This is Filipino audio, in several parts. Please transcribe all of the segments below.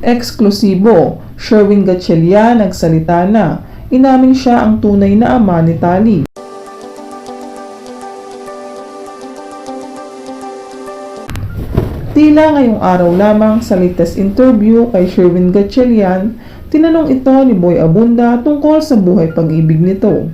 Eksklusibo, Sherwin Gatchalian nagsalita na. Inamin siya ang tunay na ama ni Tali. Tila ngayong araw lamang sa latest interview kay Sherwin Gatchalian, tinanong ito ni Boy Abunda tungkol sa buhay pag-ibig nito.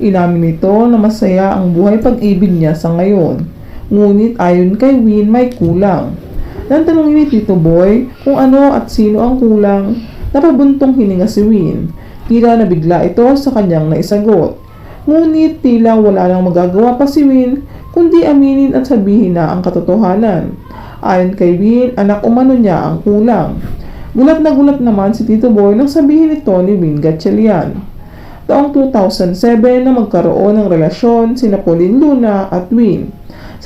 Inamin nito na masaya ang buhay pag-ibig niya sa ngayon. Ngunit ayon kay Win may kulang. Nang tanongin ni Tito Boy kung ano at sino ang kulang, napabuntong hininga si Win. Tila nabigla ito sa kanyang naisagot. Ngunit tila wala nang magagawa pa si Win kundi aminin at sabihin na ang katotohanan. Ayon kay Win, anak umano niya ang kulang. Gulat na gulat naman si Tito Boy nang sabihin ito ni Win Gatchalian. Taong 2007 na magkaroon ng relasyon sina Pauline Luna at Win.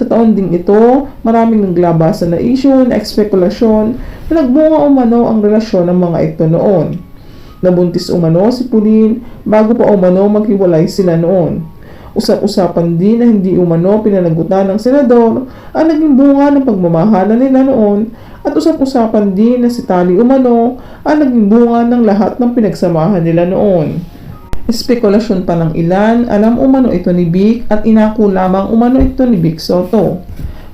Sa taon ding ito, maraming naglabasan na issue na ekspekulasyon na nagbunga umano ang relasyon ng mga ito noon. Nabuntis umano si Pauline bago pa umano maghiwalay sila noon. Usap-usapan din na hindi umano pinanagutan ng senador ang naging bunga ng pagmamahala nila noon at usap-usapan din na si Tali umano ang naging bunga ng lahat ng pinagsamahan nila noon. Espekulasyon pa ng ilan, alam umano ito ni Vic at inako lamang umano ito ni Vic Soto.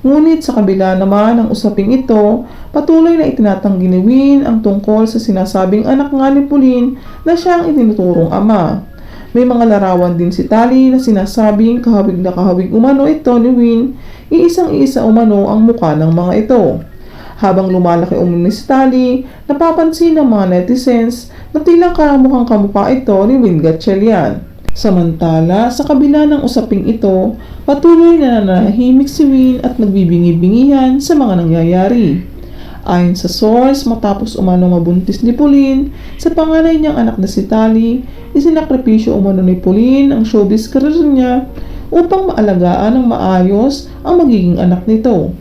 Ngunit sa kabila naman ng usaping ito, patuloy na itinatanggi ni Win ang tungkol sa sinasabing anak nga ni Pauline na siya ang itinuturong ama. May mga larawan din si Tali na sinasabing kahawig na kahawig umano ito ni Win, iisang-isa umano ang muka ng mga ito. Habang lumalaki umano si Tali, napapansin ng mga netizens na tila kamukhang kamukha ito ni Win Gatchalian. Samantala, sa kabila ng usaping ito, patuloy na nanahimik si Win at nagbibingi-bingihan sa mga nangyayari. Ayon sa source, matapos umano mabuntis ni Pauline, sa panganay niyang anak na si Tali, isinakripisyo umano ni Pauline ang showbiz career niya upang maalagaan ng maayos ang magiging anak nito.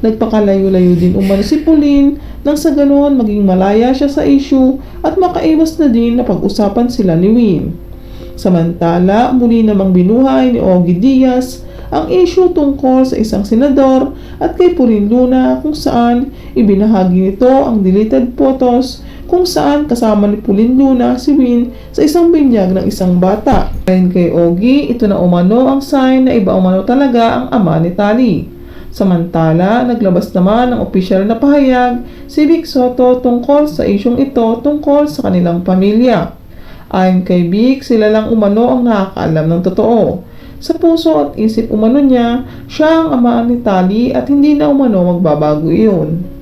Nagpakalayo-layo din umano si Pauline nang sa ganoon maging malaya siya sa issue at makaiwas na din na pag-usapan sila ni Win. Samantala, muli namang binuhay ni Ogie Diaz ang issue tungkol sa isang senador at kay Pauline Luna kung saan ibinahagi nito ang deleted photos kung saan kasama ni Pauline Luna si Win sa isang binyag ng isang bata. Ayon kay Ogie, ito na umano ang sign na iba umano talaga ang ama ni Tali. Samantala, naglabas naman ng opisyal na pahayag si Vic Soto tungkol sa isyong ito tungkol sa kanilang pamilya. Ayon kay Vic, sila lang umano ang nakakaalam ng totoo. Sa puso at isip umano niya, siya ang ama ni Tali at hindi na umano magbabago iyon.